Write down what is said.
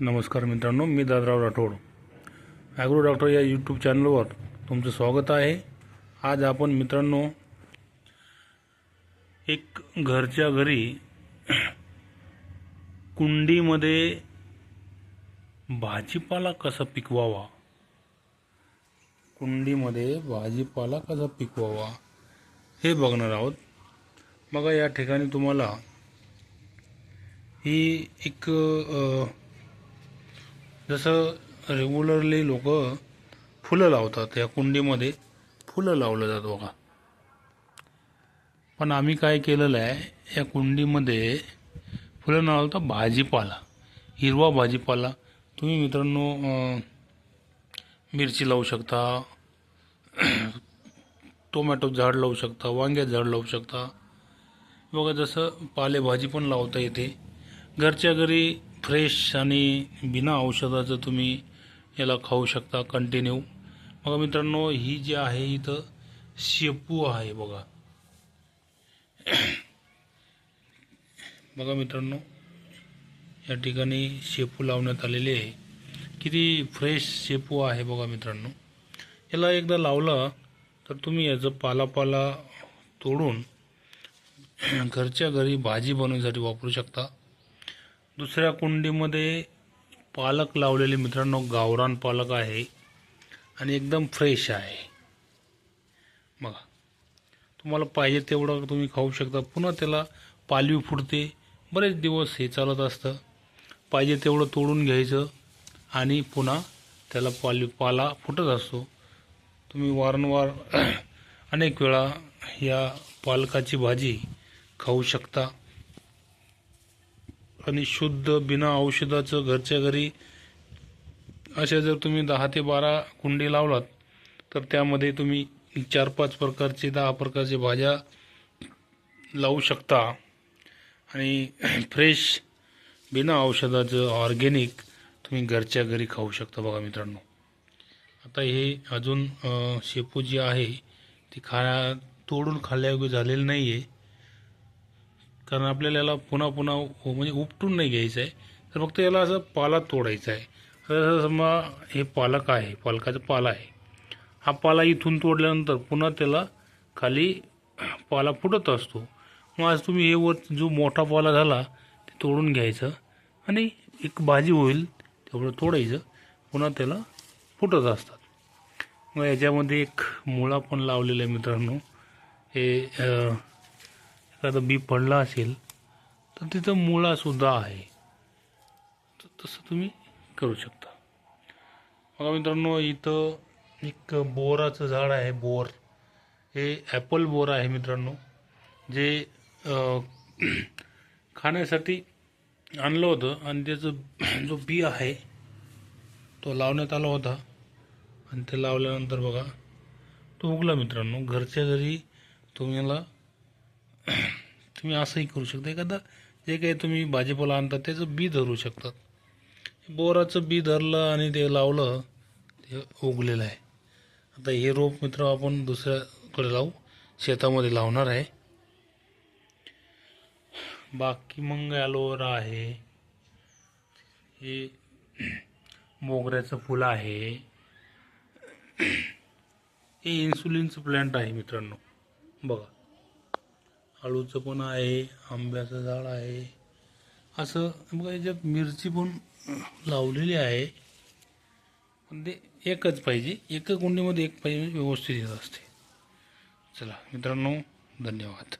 नमस्कार मित्रांनो मी दादराव राठोड. ॲग्रो डॉक्टर या यूट्यूब चॅनलवर तुमचं स्वागत आहे. आज आपण मित्रांनो एक घरच्या घरी कुंडीमध्ये भाजीपाला कसा पिकवावा? कुंडीमध्ये भाजीपाला कसा पिकवावा? हे बघणार आहोत. बघा या ठिकाणी तुम्हाला ही एक आ, जसं रेग्युलरली लोक फुलं लावतात या कुंडीमध्ये फुलं लावलं जातं बघा. पण आम्ही काय केलेलं आहे या कुंडीमध्ये फुलं न लावता भाजीपाला हिरवा भाजीपाला. तुम्ही मित्रांनो मिरची लावू शकता टोमॅटो झाड लावू शकता वांग्यात झाड लावू शकता. बघा जसं पालेभाजी पण लावता येते. घरच्या घरी फ्रेश आणि बिना औषधाचं तुम्ही याला खाऊ शकता कंटिन्यू बघा मित्रांनो ही जी आहे इथं शेपू आहे बघा. बघा मित्रांनो या ठिकाणी शेपू लावण्यात आलेले आहे. किती फ्रेश शेपू आहे बघा मित्रांनो. याला एकदा लावलं तर तुम्ही याचं पालापाला तोडून घरच्या घरी भाजी बनवण्यासाठी वापरू शकता. दुसऱ्या कुंडीमध्ये पालक लावलेले मित्रांनो गावरान पालक आहे आणि एकदम फ्रेश आहे. बघा तुम्हाला पाहिजे तेवढं तुम्ही खाऊ शकता. पुन्हा त्याला पालवी फुटते बरेच दिवस हे चालत असतं. पाहिजे तेवढं तोडून घ्यायचं आणि पुन्हा त्याला पालवी पाला फुटत असतो. तुम्ही वारंवार अनेक वेळा या पालकाची भाजी खाऊ शकता. आणि शुद्ध बिना औषधाचं घरच्या घरी अशा जर तुम्ही दहा ते बारा कुंडी लावलात तर त्यामध्ये तुम्ही चार पाच प्रकारचे दहा प्रकारचे भाज्या लावू शकता. आणि फ्रेश बिना औषधाचं ऑर्गेनिक तुम्ही घरच्या घरी खाऊ शकता बघा मित्रांनो. आता हे अजून शेपू जी आहे ती खा तोडून खाल्ल्यायोग्य झालेलं नाही आहे कारण आपल्याला याला पुन्हा पुन्हा म्हणजे उपटून नाही घ्यायचं आहे. तर फक्त याला असं पाला तोडायचा आहे. तर समजा हे पालक आहे पालकाचा पाला आहे. हा पाला इथून तोडल्यानंतर पुन्हा त्याला खाली पाला फुटत असतो. मग आज तुम्ही हे वर जो मोठा पाला झाला ते तोडून घ्यायचं आणि एक भाजी होईल तेवढं तोडायचं. पुन्हा त्याला फुटत असतात. मग याच्यामध्ये एक मुळा पण लावलेला आहे मित्रांनो. हे एखादं बी पडला असेल तर तिथं मुळासुद्धा आहे. तर तसं तुम्ही करू शकता. बघा मित्रांनो इथं एक बोराचं झाड आहे बोर. हे ॲपल बोर आहे मित्रांनो जे खाण्यासाठी आणलं होतं आणि त्याचं जो बी आहे तो लावण्यात आला होता. आणि ते लावल्यानंतर बघा तो उगला मित्रांनो. घरच्या घरी तुम्हाला तुम्ही असंही करू शकता. एखादा जे काही तुम्ही भाजीपाला आणता त्याचं बी धरू शकतात बोराचं बी धरलं आणि ते लावलं ते उगलेलं आहे. आता हे रोप मित्र आपण दुसऱ्याकडे लावू शेतामध्ये लावणार आहे. बाकी मग ॲलोवेरा आहे. हे मोगऱ्याचं फुलं आहे. हे इन्सुलिनचं प्लॅन्ट आहे मित्रांनो. बघा. आळूचं पण आहे आंब्याचं झाड आहे. असं बघा याच्यात मिरची पण लावलेली आहे. पण ते एकच पाहिजे. एका कुंडीमध्ये एक पाहिजे व्यवस्थित येत असते. चला मित्रांनो धन्यवाद.